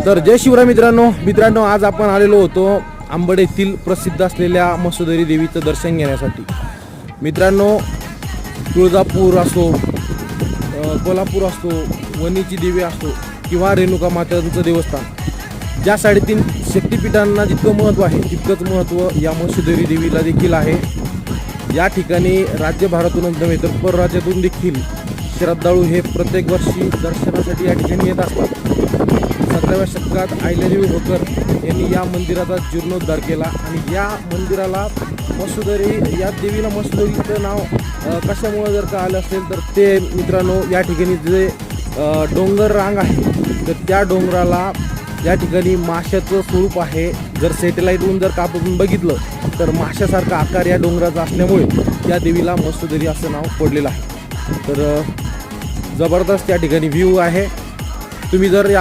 तर जय शिवराय मित्रांनो. मित्रांनो आज आपण आलेलो होतो आंबड येथील प्रसिद्ध असलेल्या मसुदरी देवीचं दर्शन घेण्यासाठी. मित्रांनो तुळजापूर असो कोल्हापूर असो वणीची देवी असो किंवा रेणुका मातांचं देवस्थान ज्या साडेतीन शक्तिपीठांना जितकं महत्त्व आहे तितकंच महत्त्व या मसुदरी देवीला देखील आहे. या ठिकाणी राज्यभरातूनच नव्हे तर परराज्यातून देखील श्रद्धाळू हे प्रत्येक वर्षी दर्शनासाठी या ठिकाणी येत असतात. अठराव्या शतकात आयल्यादेवी होकर यांनी या मंदिराचा जीर्णोद्धार केला. आणि या मंदिराला मसुदरी या देवीला मसुदरीचं नाव कशामुळे जर का आलं असेल तर ते मित्रांनो या ठिकाणी जे डोंगर रांग आहे तर त्या डोंगराला या ठिकाणी माशाचं स्वरूप आहे. जर सॅटेलाईटहून जर का आपण बघितलं तर माशासारखा आकार या डोंगराचा असल्यामुळे या देवीला मसुदरी असं नाव पडलेलं आहे. तर जबरदस्त या ठिकाणी व्ह्यू आहे. तुम्ही जर या